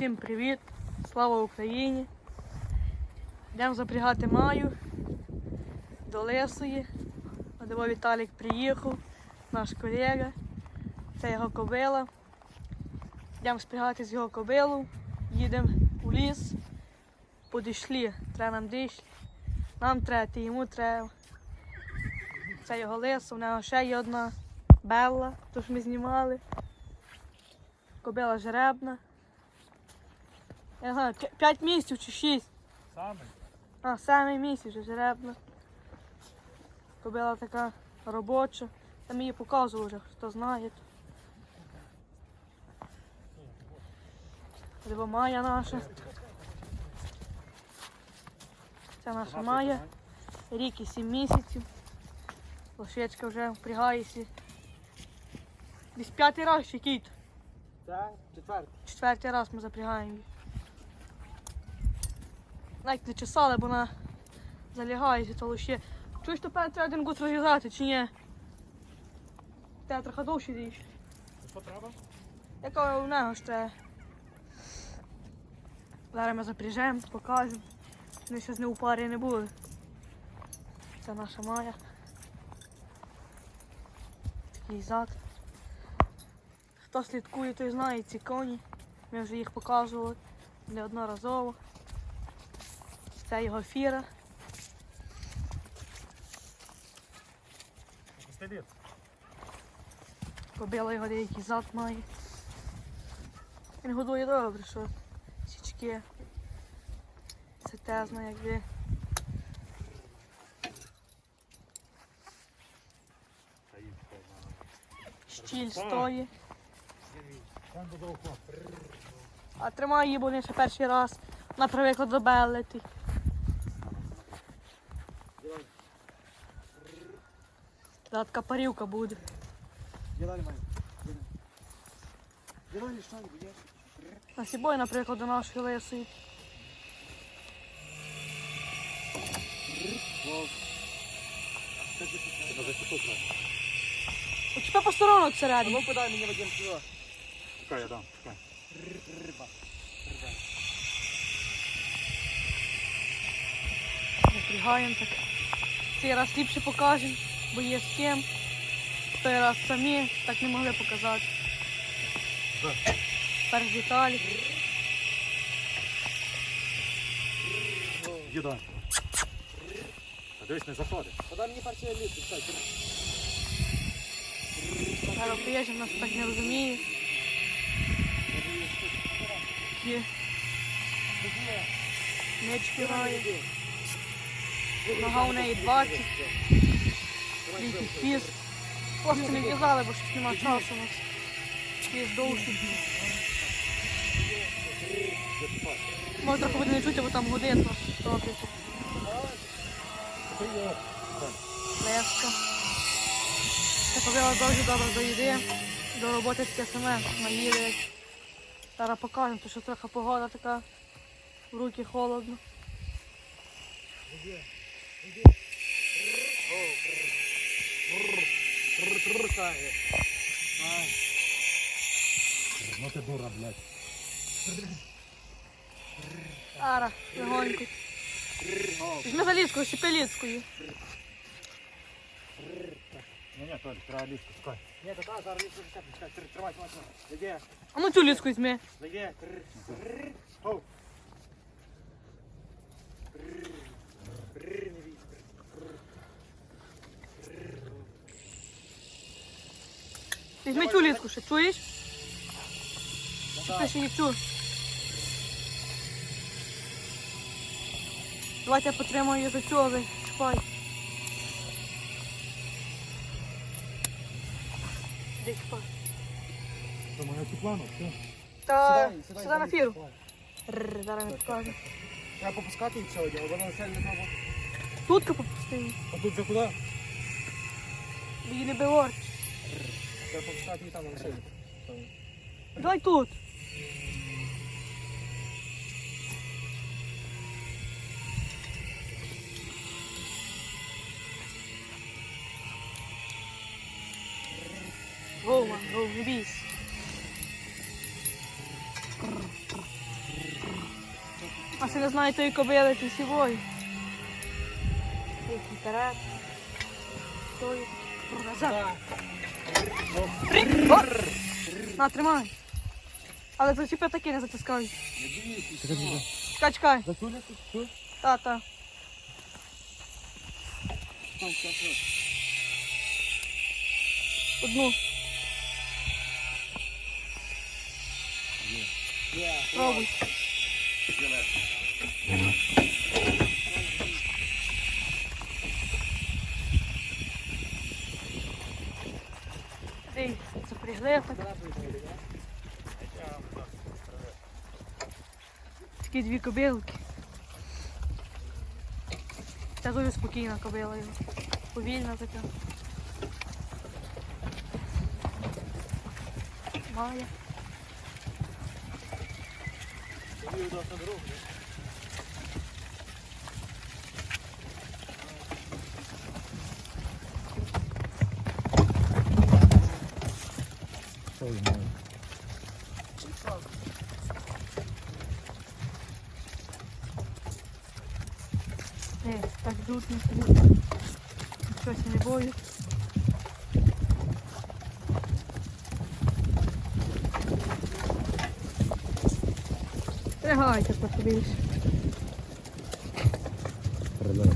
Всім привіт! Слава Україні! Йдемо запрягати маю до Лисої. Одиво Віталік приїхав, наш колега. Це його кобила. Йдемо спрягати з його кобилу, їдемо у ліс. Подійшли, треба нам дійшли. Нам треба, йому треба. Це його лис, у нього ще є одна Белла, ту ж ми знімали. Кобила жеребна. Ага, 5 місяців чи 6. Саме. А, саме місяць вже жеребна. Кобила така робоча. Там її показував вже, хто знає. Диво Майя наша. Це наша Майя. Рік і 7 місяців. Лошечка вже впрягається. Десь п'ятий раз ще кіт. Це четвертий. Четвертий раз ми запрягаємо її. Навіть не чесали, бо вона залягає, то лише. Чуєш, певно треба один гуд розв'язати, чи ні? Треба трохи довше річ. Що треба? Яка у нього треба. Зараз ми запряжемо, покажемо. Вони ще з не у парі не були. Це наша Майя. Такий зад. Хто слідкує, той знає ці коні. Ми вже їх показували неодноразово. Це його фіра. Кобила його деякий зад має. Він годує добре, що січки. Це тезно, якби. Щіль стоїть. А тримає її, бо вони ще перший раз. Вона привикла белети. Така парівка буде. Ділай май. Ділай що є. А сібой, наприклад, до нашої. Це за кусок треба. Очіпи по сторонок. Ну подай мені Вадим сюди. Чекай, я дам. Чекай. Риба. Риба. Напрягаємо так. Цей раз ліпше покажемо, бо є з ким. Той раз самі так не могли показати. Перш Віталік. Їда. А дивись, не заходить. Подай мені перший ліс, чекай. Зараз приїжджав, нас так не розуміє. Є. Меч співає. Нога у неї 20. Літній фіз. Просто не в'язали, бо щось нема часу у нас. Фіз довший. Може трохи буде не чути, бо там годин робиться. Леска. Це ходила дуже добре до їди. До роботи таке саме наїде. Зараз покажемо, тому що трохи погода така. В руки холодно. Ну ти дура, блядь. Ара, легонько. Візьми за ліску, щепи ліскою. Ні, ні, Толь, треба ліску, чекай. Ні, та та, зараз ліску, чекай, чекай, тримай, тримай, тримай. Леге, А ну цю ліску візьми. леге. Хоу. Візьми цю ліску ще, чуєш? Щепи ще її цю. Давайте я потримаю її за а чіпай. Де чіпай? Що, моя Світлана, все? Та Сідай, сідай, сюди на фіру. Рррр, Зараз не покажу. Треба попускати їх сьогодні, воно все не треба. Тутка попусти. А тут вже куди? Її не бивор. Давай тут. Не бійся. А ще не знаю тої кобили ти сівої. Який карат. Тої. Назад. На, тримай. Але зачепи таки не затискай. Чекай, чекай. Та, та. Одну. Пробуй. Ей, запрягли так. Такі дві кобилки. Це дуже спокійна кобила його. Повільна така. Має. Що він має? Не, так тут не сидить. Щось не боють. Більше. Передай.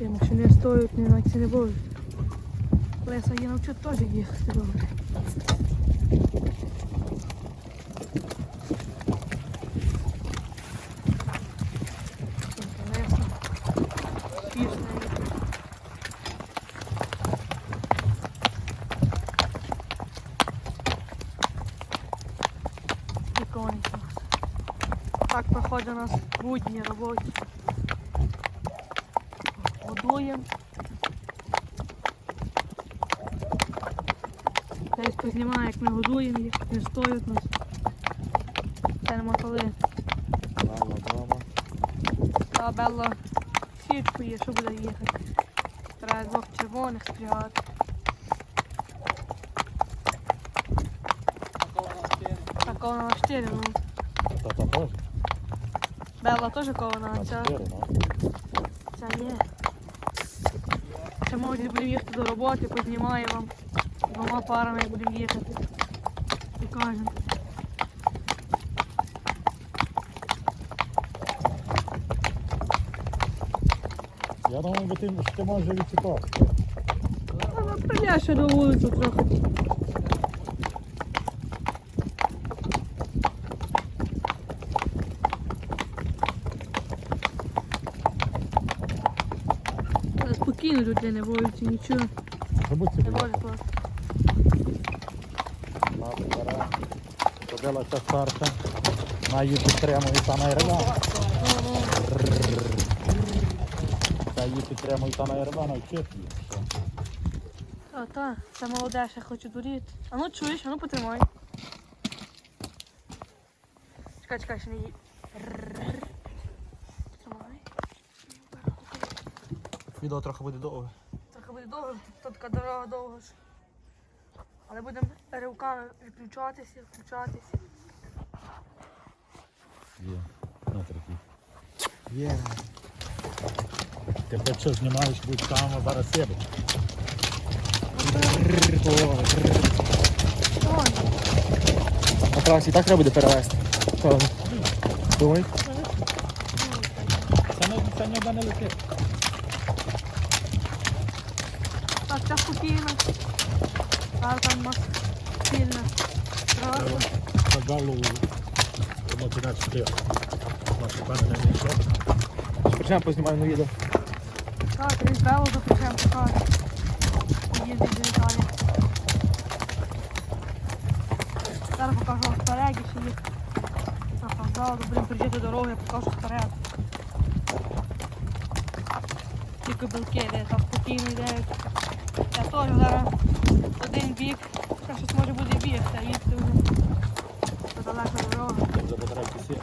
Я машини стоять, не наче не будуть. Леса я навчу теж їхати добре. Тільки Леса. Пішна. Прикольненько. Так проходить у нас будні роботи. Годуємо. Десь познімаю, як ми годуємо їх, не стоять нас. Це нема коли. Мама, мама. Та Белла сітку є, що буде їхати. Треба двох червоних спрягати. Такого на 4, ну. Белла теж кована, а ця, ця ні. Ще може будемо їхати до роботи, познімаю вам. Двома парами будемо їхати. Покажемо. Я думаю, бо ти, що ти можеш відчіпати. А направляй ще до вулицю трохи. Та Спокійно люди не боються, нічого. Не може просто. Ця старша. На її підтримує та найрва. Та її підтримує та найрва, навчить її. Та, та, ще хочу дуріти. А ну чуєш, а ну потримай. Чекай, чекай, ще не їй. Тримай. Відео трохи буде довго. Трохи буде довго, тут така дорога довго ж. Але будемо ривками відключатися, включатися. Є. На трохи. Є. Ти хоч що знімаєш, будь там зараз себе. Ой, На трасі так треба буде перевезти. Думай. Це не, це не летить. Так, це спокійно. Зараз там у нас сильна траса. Загалу починати чотири. Наше пане не нічого. Почнемо познімаємо відео. Так, він бело запряжемо покаже. Їздить до Італії. Зараз покажу вам впереді, що їх запоздало, будемо приїжджати дорогу, я покажу вперед. Тільки білки, де там спокійно йде. Я теж зараз один бік, так щось може буде бігти, їсти вже. Це далека дорога. За батарейки сі.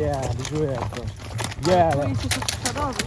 Є, біжу я. Є. Боюся, що добре.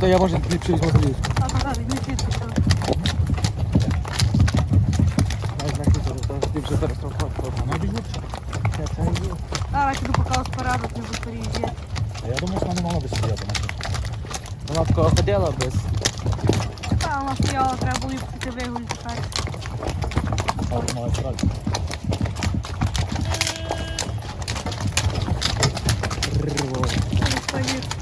То я може ліпше візьму заліз. А так, не чітко. що. Навіть на хіто, то ліпше зараз трохи. Вона біжить. Це це і є. Зараз піду поки порядок не виходить. А я думав, що вона не могла би сидіти. Вона такого ходила без. Та вона стояла, треба було їх піти вигулити. так. А мала справді. Рво. Не стоїть.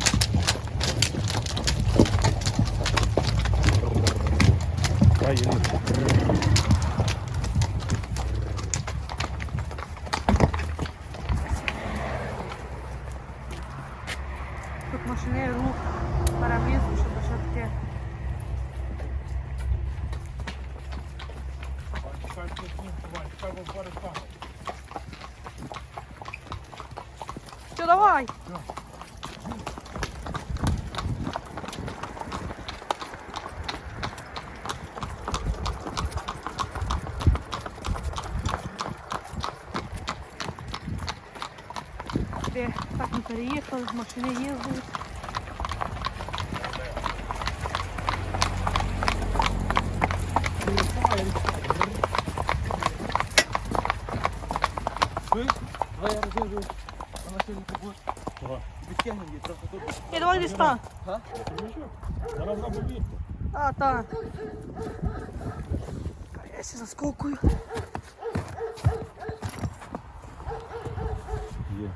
Дай її. Тут машини рух, переміст, щоб що таке. Все, давай. Так ми переїхали, машини їздили. Чуєш? Давай я розгляду Відкинемо її трохи тут. Ні, давай десь там. Зараз вона побіг. А, так. Я ся заскокую. Є.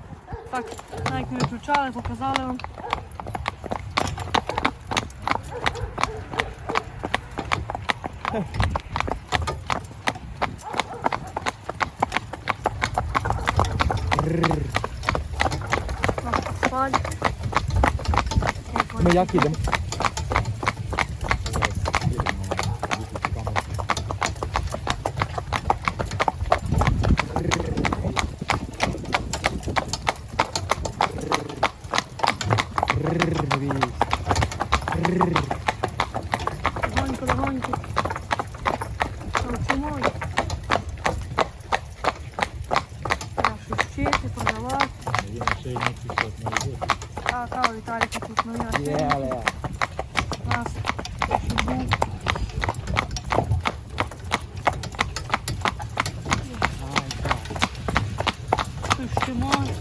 Так, навіть ми виключали, показали вам. Наш асфальт. Ми як їдемо? Зараз їдемо. Виключу камеру. Рвись. Легонько, легонько. Навчимо. Треба щось вчити, продавати. Є ще й не пішов, не йде. А, та, Віталіка тут нові машини. Єле. У нас ще був. Ай, так. Щось ще може.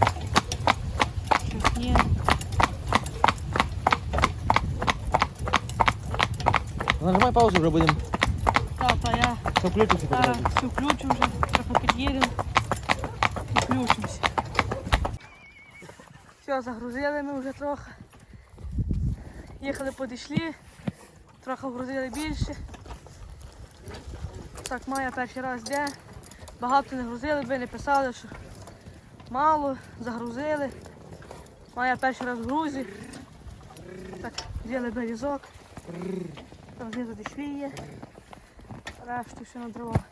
Щось ні. Нажимай паузу, вже будемо. Та, та, я Все включиться зараз одразу. все включу вже, трохи під'їдемо і включимося. Все, загрузили ми вже трохи. Їхали подійшли, трохи вгрузили більше. Так, Майя перший раз йде. Багато не грузили би, не писали, що мало, загрузили. Майя перший раз в грузі. Так, взяли берізок. Там знизу дешві є. Решту ще на дрова.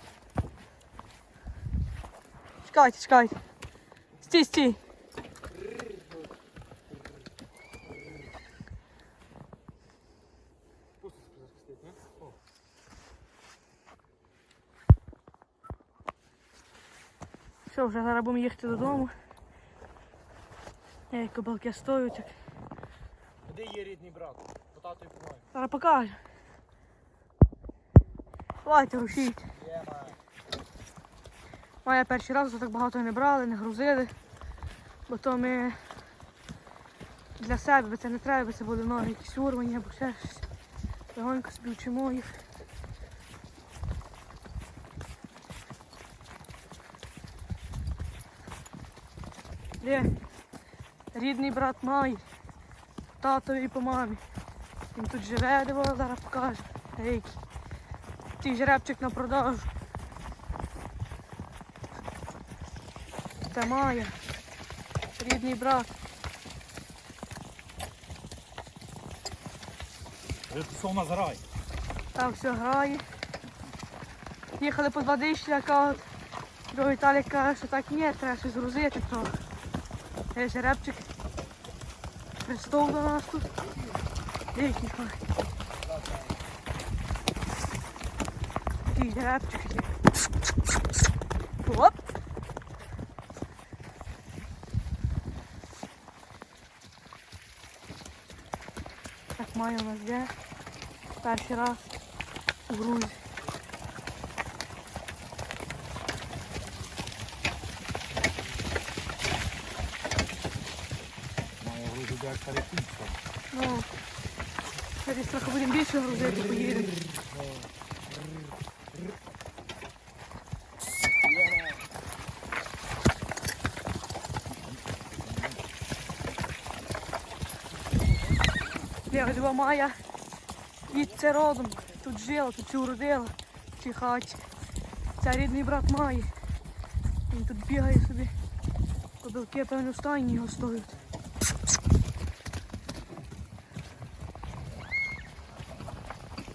Чекайте, чекайте. Стій, стій. Все, вже зараз будемо їхати додому. Ей, кобилки стоять. так. Де є рідний брат? По тату і по. Зараз покажу. Давайте рушіть. Моя перший раз так багато не брали, не грузили, бо то ми для себе, бо це не треба, бо це були ноги якісь урвані або ще щось. Легонько собі вчимо їх. Де рідний брат має, татові по мамі. Він тут живе, де вона зараз покаже. Ей, Ті жеребчик на продажу. Це Майя, рідний брат. Це у нас рай. Там все грає. Їхали по два дишля, кажуть. Другий Віталік каже, що так ні, треба щось грузити трохи. Є жеребчик. Христов до нас тут. Файний. Такий жеребчик. Оп! Так, Має у нас де. Перший раз у грузі. Має груди як перекінця. Ну, через трохи будемо більше грузити, поїдемо. Легова Майя звідси родом. Тут жила, тут всю родила в цій хаті. Це рідний брат Майї. Він тут бігає собі. Кобилки, певно, стайні його стоять.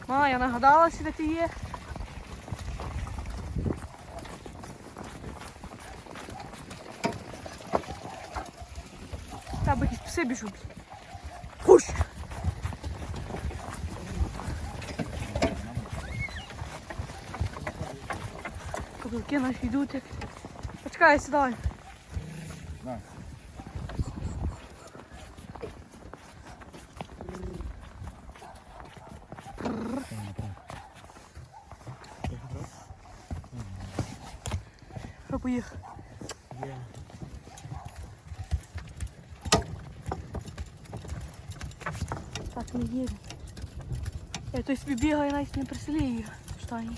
Майя, нагадалася, де ти є? Та якісь пси біжуть. Хуш! Кобилки наші йдуть. як- Почекай, сідай. Що поїхав? Так не їде. Я той собі бігаю, навіть не приселі їх в штані.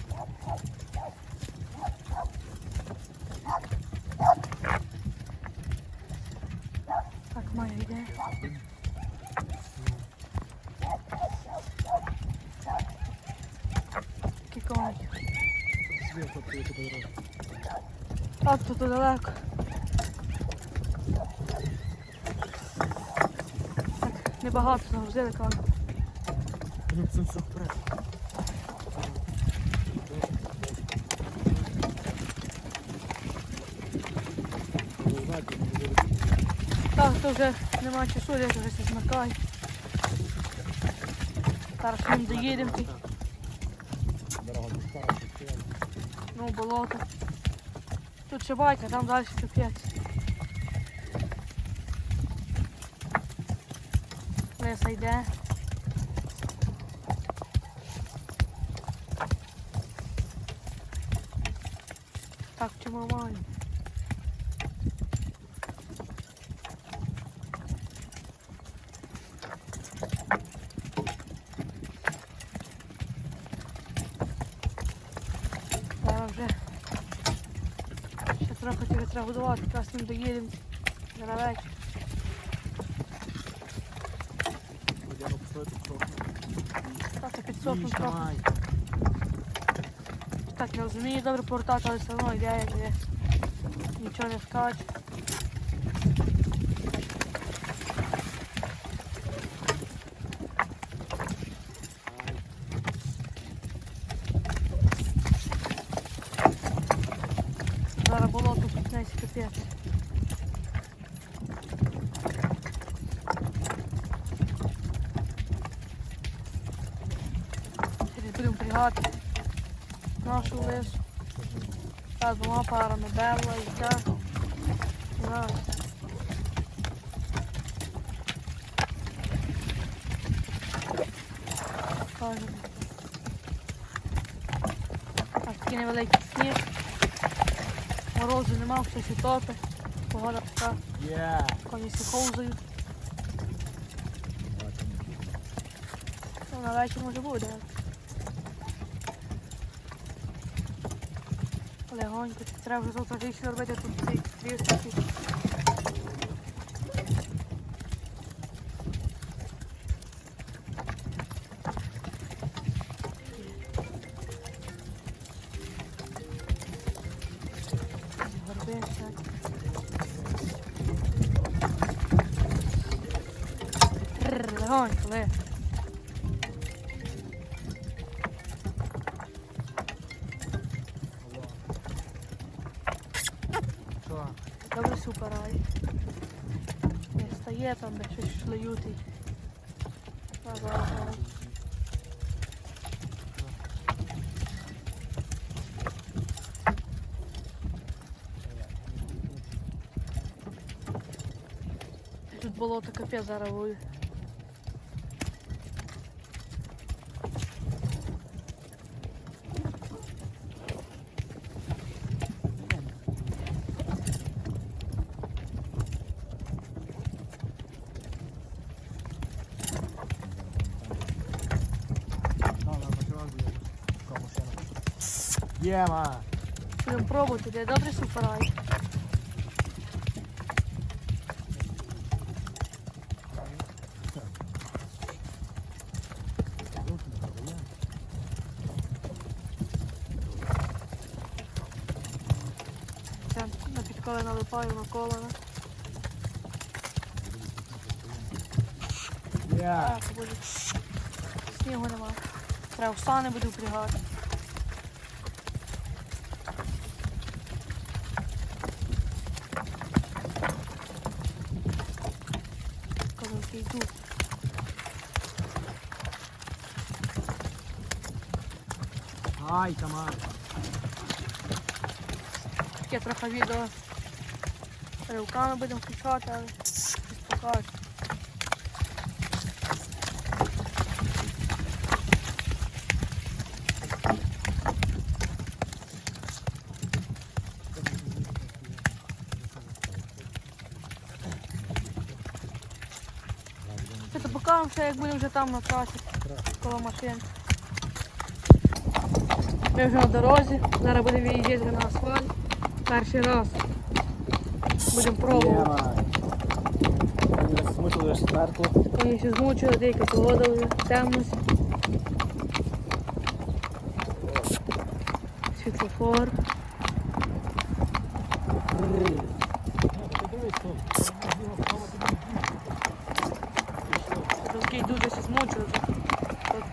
Так, Майя йде. Кіконить. Зверху приїхати по дорозі. Так, тут далеко. Так, небагато загрузили кажу. Ну, це все Так, то вже нема часу, десь вже все змикає. Зараз ми доїдемо, ну, болото. Тут ще байка, там далі капець. Леса йде. Так, чому маю? Зараз вже ще трохи годувати, якраз ми доїдемо. Так, і підсохнув трохи. Так, не розумію добре повертати, але все одно йде, як є. Нічого не скаче. Зараз болото почнеться капець. Через будемо пригати нашу лису. Та двома Белла і. Кажемо. Так, такий невеликий сніг. Морозу нема, ще топить. Погода така, коні всі ковзають. Ну, на вечір може буде. Легонько, це треба вже завтра більше робити тут ці стрілки. Супер, ай. Не стає там, де щось зараз. Тут болото капець зараз Єма. Будемо пробувати, де добре суперай. На підкове налипаю на колено. Є. А, боже. Снігу нема. Треба в сани буду впрягати. Коли йду. Ай, Тамара. Таке трохи відео ривками будемо включати, але щось покажу. Це покажемо все, як будемо вже там на трасі, коло машин. Ми вже на дорозі, зараз будемо їздити на асфальт. Перший раз. Будемо пробувати. Єма. Смучили аж зверху. Вони ще змучили, деяка погода вже, темність. Світлофор. Йдуть, десь змучили.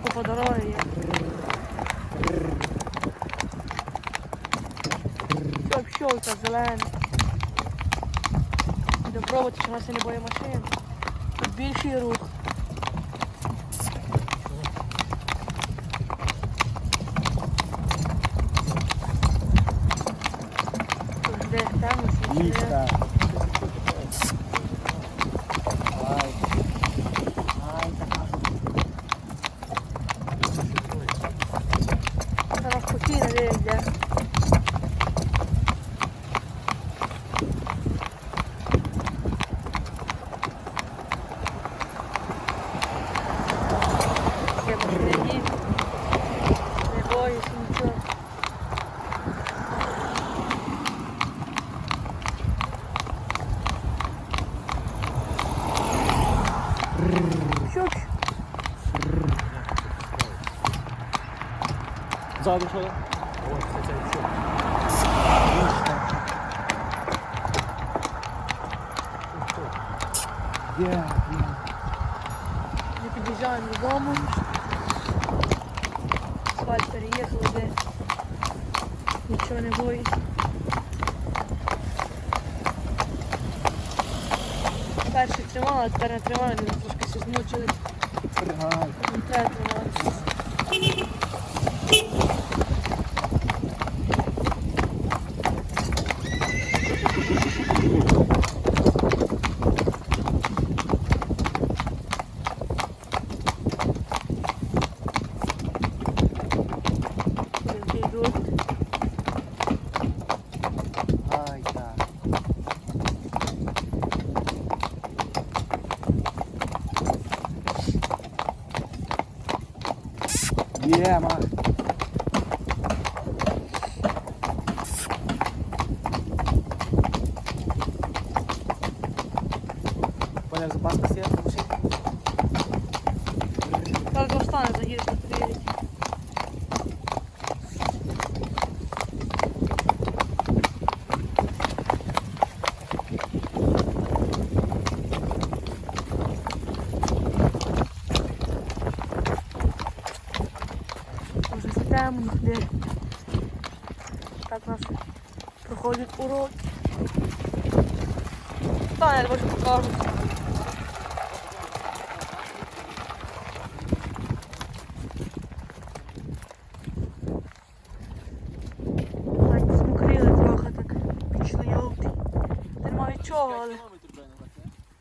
Купа дороги є. Все, пщолка зелена. Пробувати, що нас не боє машин. Тут більший рух. Тут де темно, Ззаду що? Є, є. Ми під'їжджаємо додому. Асфальт переїхали, де нічого не боїть. Перший тримала, а тепер не тримаю, вони трошки все змучили. Ай. Не треба тримати. Люди йдуть. Ай, так. Єма. Поняв запаска сіє на машині? Зараз достане заїзд приїдуть. Вже темно, де так у нас проходять уроки. Та я бачу покажу.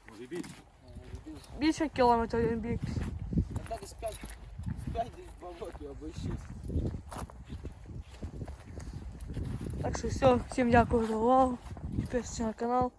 Може більше. більше кілометрів він біг. Так десь 5, 5 десь болотів або 6. Так що все, всім дякую за увагу. Підписуйтесь на канал.